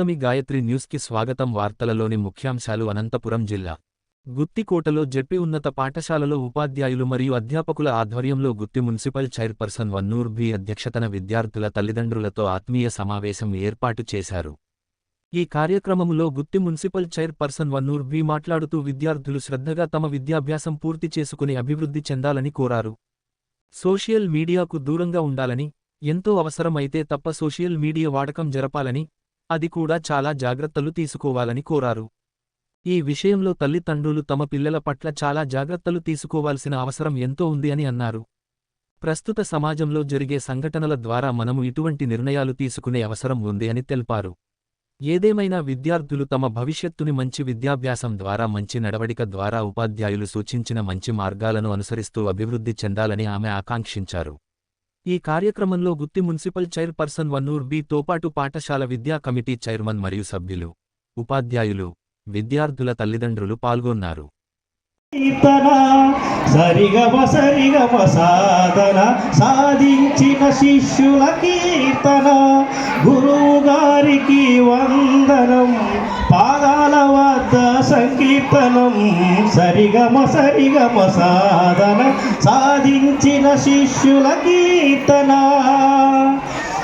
గౌతమి గాయత్రి న్యూస్కి స్వాగతం వార్తలలోని ముఖ్యాంశాలు అనంతపురం జిల్లా. గుత్తికోటలో జెడ్పీ ఉన్నత పాఠశాలలో ఉపాధ్యాయులు మరియు అధ్యాపకుల ఆధ్వర్యంలో Gutti municipal chairperson Vannur B అధ్యక్షతన విద్యార్థుల తల్లిదండ్రులతో ఆత్మీయ సమావేశం ఏర్పాటు చేశారు. ఈ కార్యక్రమములో Gutti municipal chairperson Vannur B మాట్లాడుతూ విద్యార్థులు శ్రద్ధగా తమ విద్యాభ్యాసం పూర్తి చేసుకుని అభివృద్ధి చెందాలని కోరారు. సోషల్ మీడియాకు దూరంగా ఉండాలని ఎంతో అవసరమైతే తప్ప సోషల్ మీడియా వాడకం జరపాలని అది కూడా చాలా జాగ్రత్తలు తీసుకోవాలని కోరారు. ఈ విషయంలో తల్లిదండ్రులు తమ పిల్లల పట్ల చాలా జాగ్రత్తలు తీసుకోవాల్సిన అవసరం ఎంతో ఉంది అని అన్నారు. ప్రస్తుత సమాజంలో జరిగే సంఘటనల ద్వారా మనము ఇటువంటి నిర్ణయాలు తీసుకునే అవసరం ఉంది అని తెలిపారు. ఏదేమైనా విద్యార్థులు తమ భవిష్యత్తుని మంచి విద్యాభ్యాసం ద్వారా మంచి నడవడిక ద్వారా ఉపాధ్యాయులు సూచించిన మంచి మార్గాలను అనుసరిస్తూ అభివృద్ధి చెందాలని ఆమె ఆకాంక్షించారు. ఈ కార్యక్రమంలో Gutti municipal chairperson Vannur B. తోపాటు పాఠశాల విద్యా కమిటీ చైర్మన్ మరియు సభ్యులు ఉపాధ్యాయులు విద్యార్థుల తల్లిదండ్రులు పాల్గొన్నారు. కీర్తన సరిగమ సరిగమ సాధన సాధించిన శిష్యుల కీర్తన గురువు గారికి వందనం పాదాల వద్ద సంకీర్తనం సరిగమ సరిగమ సాధన సాధించిన శిష్యుల కీర్తన.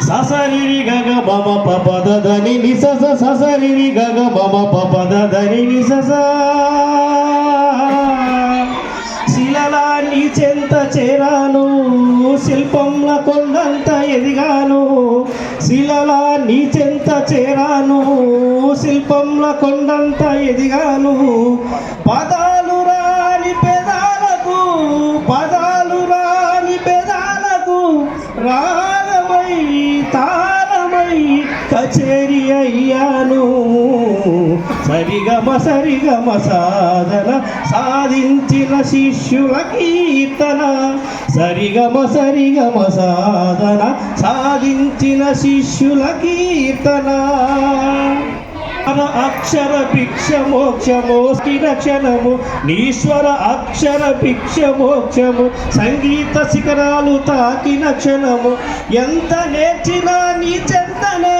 ససరిరి గగ మమ పపదని నిసస ససరిరి గగ మమ పపదని నిసస. నీ చెంత చేరాను శిల్పంల కొండంత ఎదిగాను. శిలలా నీ చెంత చేరాను శిల్పంల కొండంత ఎదిగాను. పదాలు రాని పెదాలకు పదాలు రాని పెదాలకు రాగమై తారమై కచేరి అయ్యాను. సరిగమ సరిగమ సాధన సాధించిన శిష్యుల కీర్తన. సరిగమ సరిగమ సాధన సాధించిన శిష్యుల కీర్తన. అక్షర భిక్ష మోక్షము క్షణము. నీశ్వర అక్షర భిక్ష మోక్షము సంగీత శిఖరాలు తాకిన క్షణము. ఎంత నేర్చినా నీ చెంతనే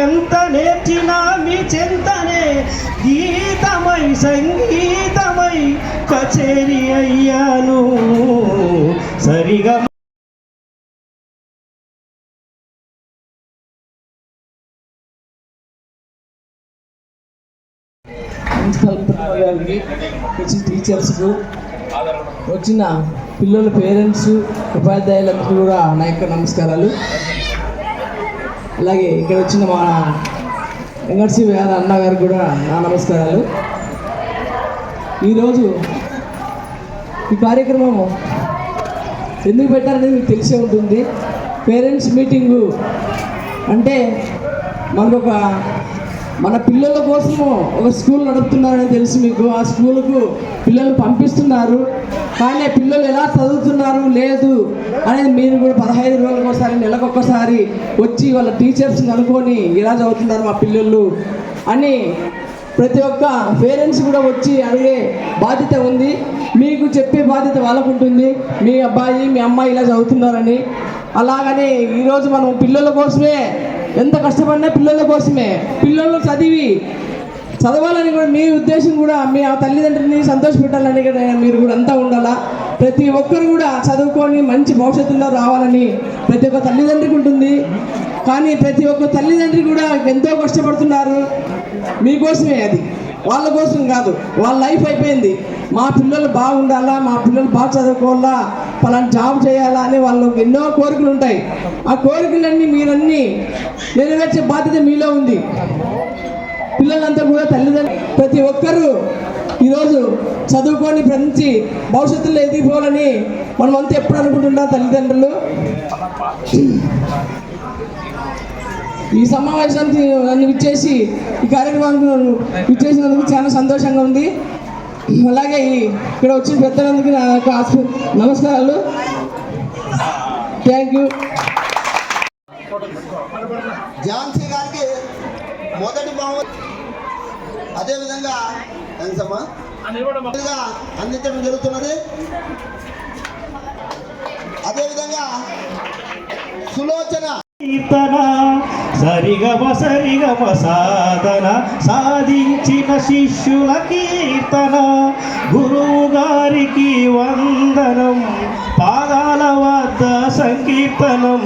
ఎంత నేర్చినా నీ చెంత సంగీతమై కచేరి అయ్యాను. సరిగా ప్రిన్సిపల్ గారికి వచ్చిన టీచర్స్కు వచ్చిన పిల్లల పేరెంట్స్ ఉపాధ్యాయులకు కూడా నా యొక్క నమస్కారాలు. అలాగే ఇక్కడ వచ్చిన మా వెంకటశివ వేద అన్న గారికి కూడా నా నమస్కారాలు. ఈరోజు ఈ కార్యక్రమము ఎందుకు పెట్టారనేది మీకు తెలిసే ఉంటుంది. పేరెంట్స్ మీటింగు అంటే మనకొక మన పిల్లల కోసము ఒక స్కూల్ నడుపుతున్నారని తెలుసు మీకు. ఆ స్కూల్కు పిల్లలు పంపిస్తున్నారు. కానీ ఆ పిల్లలు ఎలా చదువుతున్నారు లేదు అనేది మీరు కూడా పదహైదు రోజులకు ఒకసారి నెలకొకసారి వచ్చి వాళ్ళ టీచర్స్ని అనుకొని ఎలా చదువుతున్నారు మా పిల్లలు అని ప్రతి ఒక్క పేరెంట్స్ కూడా వచ్చి అడిగే బాధ్యత ఉంది. మీకు చెప్పే బాధ్యత వాళ్ళకు ఉంటుంది. మీ అబ్బాయి మీ అమ్మాయి ఇలా చదువుతున్నారని. అలాగని ఈరోజు మనం పిల్లల కోసమే ఎంత కష్టపడినా పిల్లల కోసమే. పిల్లలు చదివి చదవాలని కూడా మీ ఉద్దేశం కూడా మీ ఆ తల్లిదండ్రులని సంతోషపెట్టాలని కూడా మీరు కూడా అంతా ఉండాలా? ప్రతి ఒక్కరు కూడా చదువుకొని మంచి భవిష్యత్తులో రావాలని ప్రతి ఒక్క తల్లిదండ్రికి ఉంటుంది. కానీ ప్రతి ఒక్క తల్లిదండ్రి కూడా ఎంతో కష్టపడుతున్నారు. మీకోసమే అది. వాళ్ళ కోసం కాదు. వాళ్ళ లైఫ్ అయిపోయింది. మా పిల్లలు బాగుండాలా? మా పిల్లలు బాగా చదువుకోవాలా? పలానా జాబ్ చేయాలా? అని వాళ్ళకి ఎన్నో కోరికలు ఉంటాయి. ఆ కోరికలన్నీ మీరన్నీ నెరవేర్చే బాధ్యత మీలో ఉంది. పిల్లలంతా కూడా తల్లిదండ్రులు ప్రతి ఒక్కరూ ఈరోజు చదువుకొని పెంచి భవిష్యత్తులో ఎదిగిపోవాలని మనం అంతా ఎప్పుడు అనుకుంటున్నాం తల్లిదండ్రులు? ఈ సమావేశానికి నన్ను ఇచ్చేసి ఈ కార్యక్రమానికి ఇచ్చేసినందుకు చాలా సంతోషంగా ఉంది. అలాగే ఈ ఇక్కడ వచ్చిన పెద్దలందుకు నా యొక్క నమస్కారాలు. థ్యాంక్ యూ ఝాన్సీ గారికి మొదటి బహుమతి అదేవిధంగా మొదటిగా అందించడం జరుగుతున్నది. అదేవిధంగా సులోచన. కీర్తన సరిగమ సరిగమ సాధన సాధించిన శిష్యుల కీర్తన గురువు గారికి వందనం పాదాల వద్ద సంకీర్తనం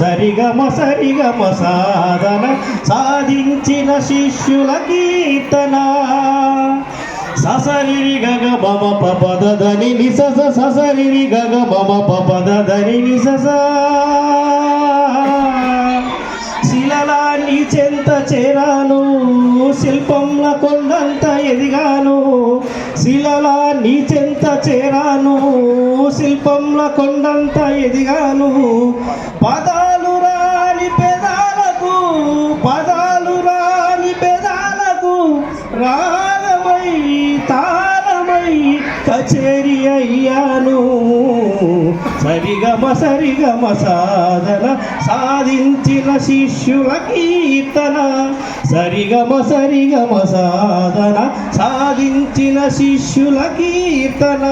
సరిగమ సరిగమ సాధన సాధించిన శిష్యుల కీర్తన. ససరిరి గగ మమ పపదని నిస ససరిరి గగ మమ పపదని నిసస. శిలలా నీ చెంత చేరాను శిల్పంల కొండంత ఎదిగాను. శిలలా నీ చెంత చేరాను శిల్పంల కొండంత ఎదిగాను. పదాలు రాని పెదాలకు పదాలు రాని పెదాలకు రా తాళమై కచేరి అయ్యాను. సరిగమ సరిగమ సాధన సాధించిన శిష్యుల కీర్తన. సరిగమ సరిగమ సాధన సాధించిన శిష్యుల కీర్తన.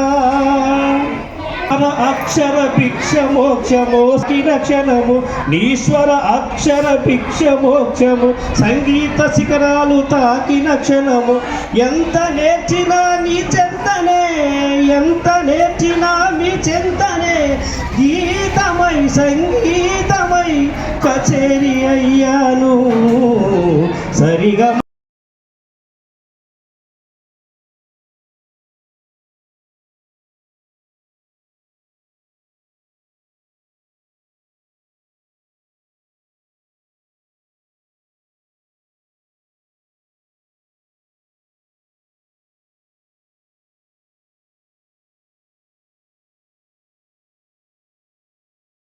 అక్షర భిక్ష మోక్షము క్షణము. నీశ్వర అక్షర భిక్ష మోక్షము సంగీత శిఖరాలు తాకిన క్షణము. ఎంత నేర్చినా నీ చెంతనే ఎంత నేర్చినా మీ చెంతనే. గీతమై సంగీతమై కచేరి అయ్యాను. సరిగా